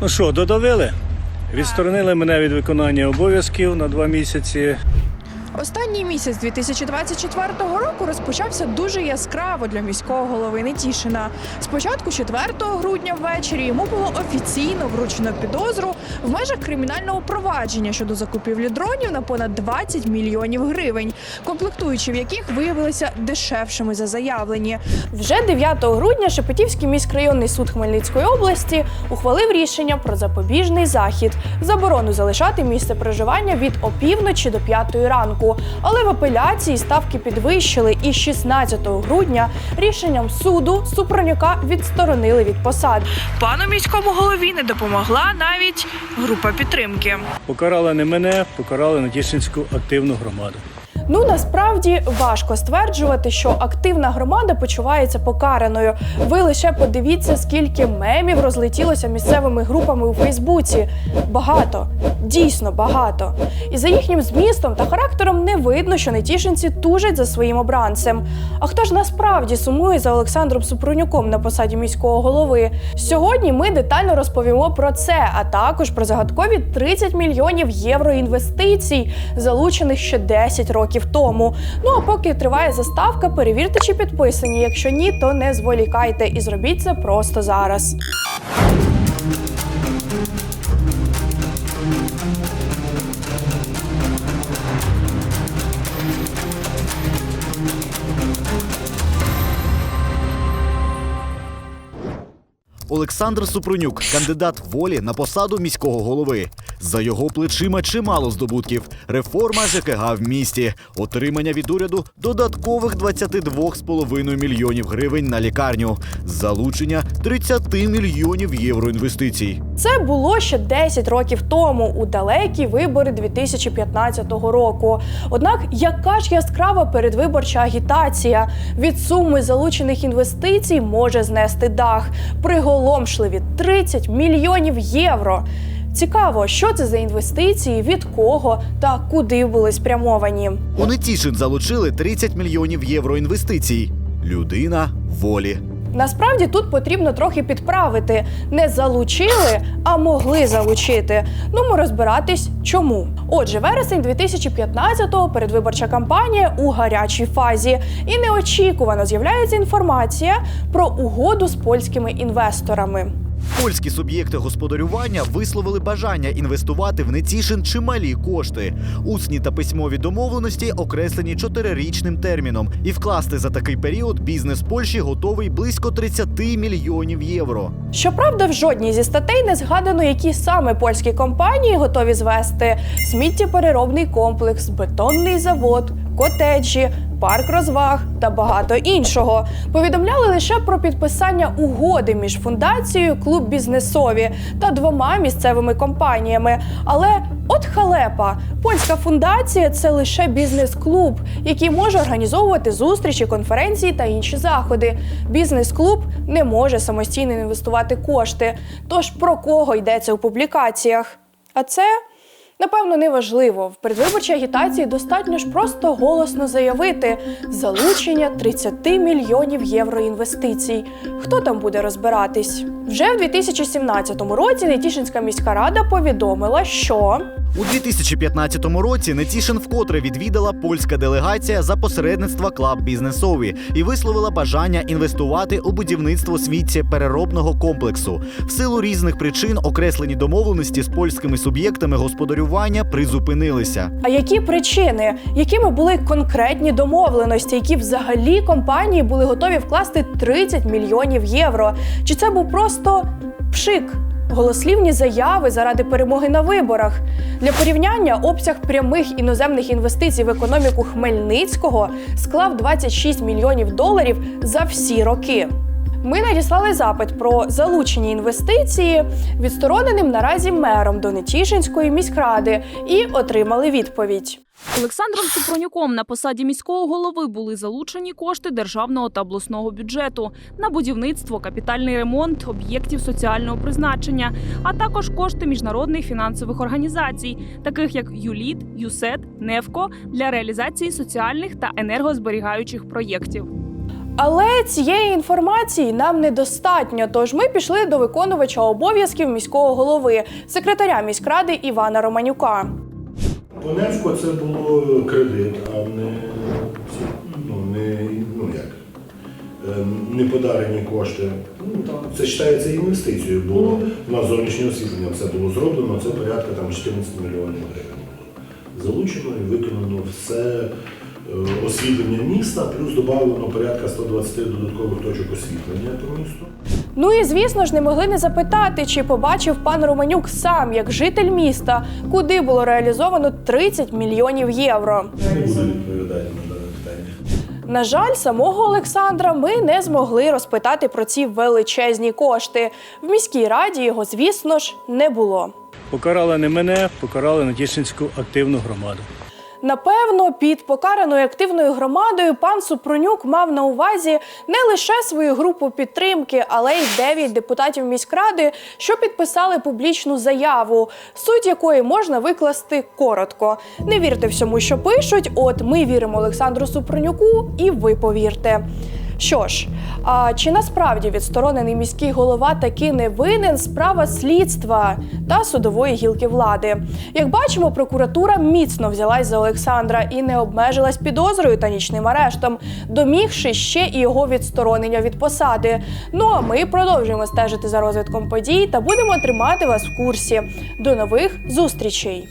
Ну що, додавили? Відсторонили мене від виконання обов'язків на два місяці. Останній місяць 2024 року розпочався дуже яскраво для міського голови Нетішина. Спочатку 4 грудня ввечері йому було офіційно вручено підозру в межах кримінального провадження щодо закупівлі дронів на понад 20 мільйонів гривень, комплектуючі в яких виявилися дешевшими за заявлені. Вже 9 грудня Шепетівський міськрайонний суд Хмельницької області ухвалив рішення про запобіжний захід, заборону залишати місце проживання від опівночі до 5 ранку. Але в апеляції ставки підвищили, і 16 грудня рішенням суду Супронюка відсторонили від посад. Пану міському голові не допомогла навіть група підтримки. Покарали не мене, покарали Натішинську активну громаду. Ну насправді важко стверджувати, що активна громада почувається покараною. Ви лише подивіться, скільки мемів розлетілося місцевими групами у Фейсбуці. Багато, дійсно багато. І за їхнім змістом та характером не видно, що нетішинці тужать за своїм обранцем. А хто ж насправді сумує за Олександром Супрунюком на посаді міського голови? Сьогодні ми детально розповімо про це, а також про загадкові 30 мільйонів євро інвестицій, залучених ще 10 років тому. Ну а поки триває заставка, перевірте, чи підписані. Якщо ні, то не зволікайте і зробіть це просто зараз. Олександр Супрунюк, кандидат волі на посаду міського голови. За його плечима чимало здобутків: реформа ЖКГ в місті, отримання від уряду додаткових 22,5 мільйонів гривень на лікарню, залучення 30 мільйонів євро інвестицій. Це було ще 10 років тому, у далекі вибори 2015 року. Однак, яка ж яскрава передвиборча агітація від суми залучених інвестицій може знести дах приголомшливі 30 мільйонів євро. Цікаво, що це за інвестиції, від кого та куди були спрямовані. У Нетішин залучили 30 мільйонів євро інвестицій. Людина волі. Насправді тут потрібно трохи підправити. Не залучили, а могли залучити. Ну, ми розбиратись, чому. Отже, вересень 2015-го передвиборча кампанія у гарячій фазі, і неочікувано з'являється інформація про угоду з польськими інвесторами. Польські суб'єкти господарювання висловили бажання інвестувати в Нетішин чималі кошти. Усні та письмові домовленості окреслені чотирирічним терміном, і вкласти за такий період бізнес Польщі готовий близько 30 мільйонів євро. Щоправда, в жодній зі статей не згадано, які саме польські компанії готові звести сміттєпереробний комплекс, бетонний завод, котеджі, парк розваг та багато іншого. Повідомляли лише про підписання угоди між фундацією Клуб бізнесові та двома місцевими компаніями. Але от халепа, польська фундація це лише бізнес-клуб, який може організовувати зустрічі, конференції та інші заходи. Бізнес-клуб не може самостійно інвестувати кошти. Тож про кого йдеться у публікаціях? А це Напевно, неважливо. В передвиборчій агітації достатньо ж просто голосно заявити залучення 30 мільйонів євро інвестицій. Хто там буде розбиратись? Вже в 2017 році Нетішинська міська рада повідомила, що У 2015 році Нетішин вкотре відвідала польська делегація за посередництва Клаб бізнесові і висловила бажання інвестувати у будівництво сміттєпереробного комплексу. В силу різних причин окреслені домовленості з польськими суб'єктами господарювання призупинилися. А які причини, якими були конкретні домовленості, які взагалі компанії були готові вкласти 30 мільйонів євро? Чи це був просто пшик? Голослівні заяви заради перемоги на виборах для порівняння обсяг прямих іноземних інвестицій в економіку Хмельницького склав 26 мільйонів доларів за всі роки. Ми надіслали запит про залучені інвестиції відстороненим наразі мером Донетішинської міськради і отримали відповідь. Олександром Супронюком на посаді міського голови були залучені кошти державного та обласного бюджету на будівництво, капітальний ремонт об'єктів соціального призначення, а також кошти міжнародних фінансових організацій, таких як ЮЛІТ, ЮСЕД, НЕФКО для реалізації соціальних та енергозберігаючих проєктів. Але цієї інформації нам недостатньо. Тож ми пішли до виконувача обов'язків міського голови, секретаря міськради Івана Романюка. По Невко це було кредит, а не, ну, не, ну як, е, не подарені кошти. Ну, це вважається інвестицією, бо на зовнішнє освітлення все було зроблено, це порядка там 14 мільйонів гривень було. Залучено і виконано все освітлення міста, плюс додано порядка 120 додаткових точок освітлення по місту. Ну і звісно ж не могли не запитати, чи побачив пан Романюк сам, як житель міста, куди було реалізовано 30 мільйонів євро. Не буду відповідати на дане питання. На жаль, самого Олександра ми не змогли розпитати про ці величезні кошти. В міській раді його, звісно ж, не було. Покарали не мене, покарали Натішинську активну громаду. Напевно, під покараною активною громадою пан Супронюк мав на увазі не лише свою групу підтримки, але й дев'ять депутатів міськради, що підписали публічну заяву, суть якої можна викласти коротко. Не вірте всьому, що пишуть. От ми віримо Олександру Супронюку, і ви повірте. Що ж, а чи насправді відсторонений міський голова таки не винен справа слідства та судової гілки влади? Як бачимо, прокуратура міцно взялась за Олександра і не обмежилась підозрою та нічним арештом, домігши ще і його відсторонення від посади. Ну а ми продовжуємо стежити за розвитком подій та будемо тримати вас в курсі. До нових зустрічей!